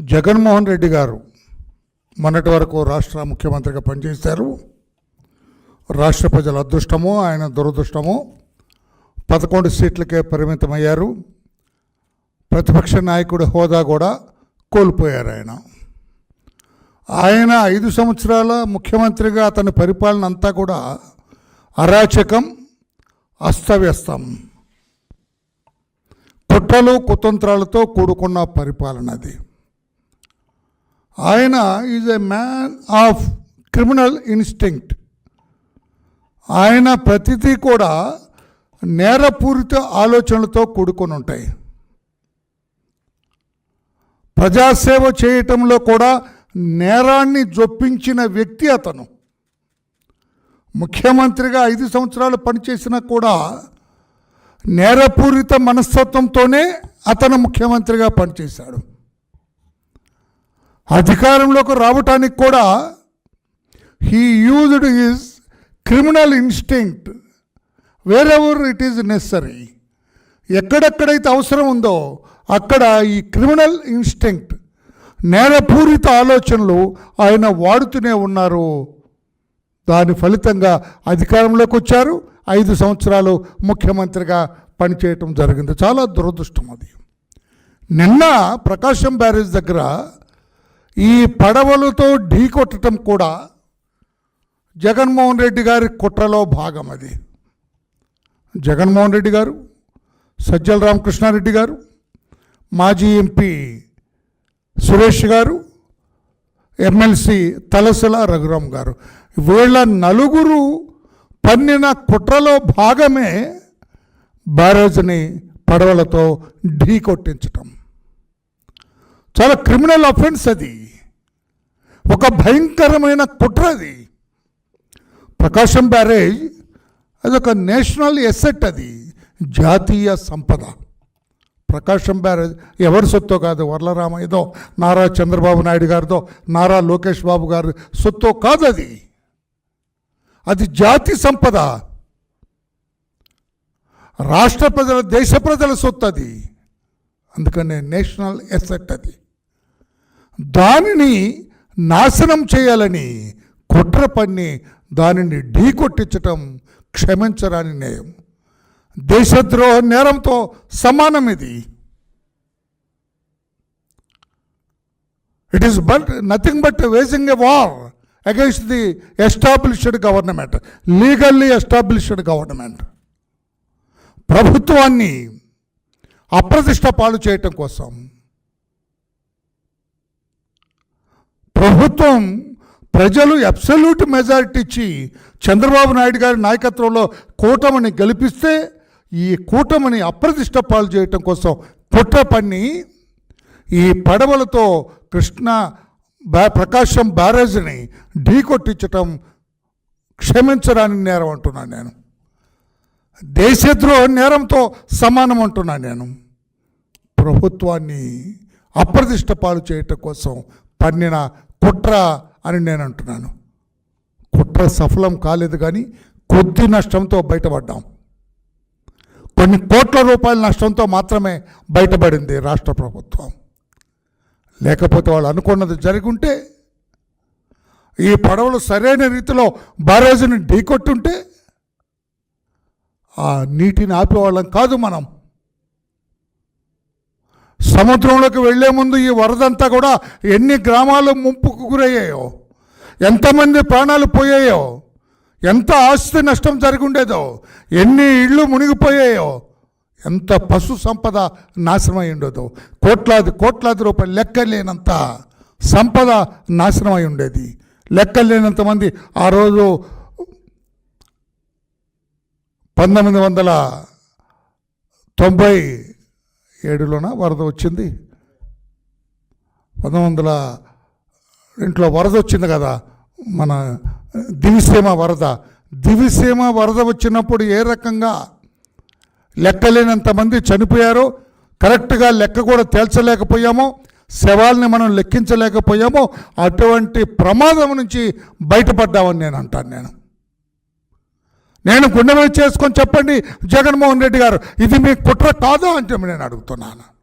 జగన్మోహన్ రెడ్డి గారు మొన్నటి వరకు రాష్ట్ర ముఖ్యమంత్రిగా పనిచేశారు. రాష్ట్ర ప్రజల అదృష్టమో ఆయన దురదృష్టమో పదకొండు సీట్లకే పరిమితమయ్యారు. ప్రతిపక్ష నాయకుడి హోదా కూడా కోల్పోయారు ఆయన. ఆయన ఐదు సంవత్సరాల ముఖ్యమంత్రిగా అతని పరిపాలన అంతా కూడా అరాచకం అస్తవ్యస్తం. కుట్రలు కుతంత్రాలతో కూడుకున్న పరిపాలన అది. ఆయన is a man of criminal instinct ఆయన ప్రతిదీ కూడా నేరపూరిత ఆలోచనలతో కూడుకొని ఉంటాయి. ప్రజాసేవ చేయటంలో కూడా నేరాన్ని జొప్పించిన వ్యక్తి అతను. ముఖ్యమంత్రిగా ఐదు సంవత్సరాలు పనిచేసినా కూడా నేరపూరిత మనస్తత్వంతోనే అతను ముఖ్యమంత్రిగా పనిచేశాడు. అధికారంలోకి రావటానికి కూడా he used his criminal instinct wherever it is necessary ఎక్కడెక్కడైతే అవసరం ఉందో అక్కడ ఈ క్రిమినల్ ఇన్స్టింక్ట్ నేరపూరిత ఆలోచనలు ఆయన వాడుతూనే ఉన్నారు. దాని ఫలితంగా అధికారంలోకి వచ్చారు. ఐదు సంవత్సరాలు ముఖ్యమంత్రిగా పనిచేయటం జరిగింది. చాలా దురదృష్టం అది. నిన్న ప్రకాశం బ్యారేజ్ దగ్గర ఈ పడవలతో ఢీకొట్టడం కూడా జగన్మోహన్ రెడ్డి గారి కుట్రలో భాగం అది. జగన్మోహన్ రెడ్డి గారు సజ్జల రామకృష్ణారెడ్డి గారు మాజీ ఎంపీ సురేష్ గారు ఎమ్మెల్సీ తలసల రఘురామ్ గారు. వీళ్ళ నలుగురు పన్నిన కుట్రలో భాగమే బ్యారేజ్ని పడవలతో ఢీ కొట్టించటం. చాలా క్రిమినల్ అఫెన్స్ అది. ఒక భయంకరమైన కుట్ర అది. ప్రకాశం బ్యారేజ్ అదొక నేషనల్ ఎసెట్ అది జాతీయ సంపద. ప్రకాశం బ్యారేజ్ ఎవరి సొత్తో కాదు వరలరామయ్యదో నారా చంద్రబాబు నాయుడు గారిదో నారా లోకేష్ బాబు గారి సొత్తో కాదు అది. అది జాతి సంపద. రాష్ట్ర ప్రజల దేశ ప్రజల సొత్తు అది. అందుకనే నేషనల్ ఎసెట్ అది. దానిని నాశనం చేయాలని కుట్ర పన్ని దానిని ఢీకొట్టించటం క్షమించరాని నేయం దేశద్రోహ నేరంతో సమానం ఇది. It is but nothing but waging a war against the established government legally established government ప్రభుత్వాన్ని అప్రతిష్ట పాలు చేయటం కోసం ప్రభుత్వం ప్రజలు అబ్సల్యూట్ మెజారిటీ ఇచ్చి చంద్రబాబు నాయుడు గారి నాయకత్వంలో కూటమిని గెలిపిస్తే ఈ కూటమిని అప్రతిష్ట పాలు చేయటం కోసం కుట్ర పన్ని ఈ పడవలతో కృష్ణ బ్యా ప్రకాశం బ్యారేజ్ని ఢీకొట్టించటం క్షమించడానికి నేరం అంటున్నాను నేను. దేశద్రోహ నేరంతో సమానం అంటున్నాను నేను. ప్రభుత్వాన్ని అప్రతిష్ట పాలు చేయటం కోసం పన్నిన కుట్ర అని నేను అంటున్నాను కుట్ర సఫలం కాలేదు కానీ కొద్ది నష్టంతో బయటపడ్డాం. కొన్ని కోట్ల రూపాయల నష్టంతో మాత్రమే బయటపడింది రాష్ట్ర ప్రభుత్వం. లేకపోతే వాళ్ళు అనుకున్నది జరుగుంటే ఉంటే ఈ పడవలు సరైన రీతిలో బ్యారేజ్ని ఢీకొట్టుంటే ఆ నీటిని ఆపేవాళ్ళం కాదు మనం. సముద్రంలోకి వెళ్ళే ముందు ఈ వరదంతా కూడా ఎన్ని గ్రామాలు ముంపుకు గురయ్యాయో ఎంతమంది ప్రాణాలు పోయాయో ఎంత ఆస్తి నష్టం జరిగి ఉండేదో ఎన్ని ఇళ్ళు మునిగిపోయాయో ఎంత పశు సంపద నాశనమై ఉండేదో కోట్లాది కోట్లాది రూపాయలు లెక్కలేనంత సంపద నాశనమై ఉండేది. లెక్కలేనంత మంది ఆ రోజు పంతొమ్మిది వందల తొంభై ఏడులోన వరద వచ్చింది? పంతొమ్మిది వందల ఇంట్లో వరద వచ్చింది కదా మన దివిసీమ వరద. దివిసీమ వరద వచ్చినప్పుడు ఏ రకంగా లెక్కలేనంత మంది చనిపోయారో కరెక్ట్గా లెక్క కూడా తేల్చలేకపోయామో శవాల్ని మనం లెక్కించలేకపోయామో అటువంటి ప్రమాదం నుంచి బయటపడ్డామని నేను అంటాను నేను. నేను గుండె చేసుకొని చెప్పండి జగన్మోహన్ రెడ్డి గారు ఇది మీ కుట్ర కాదు అంటే నేను అడుగుతున్నాను.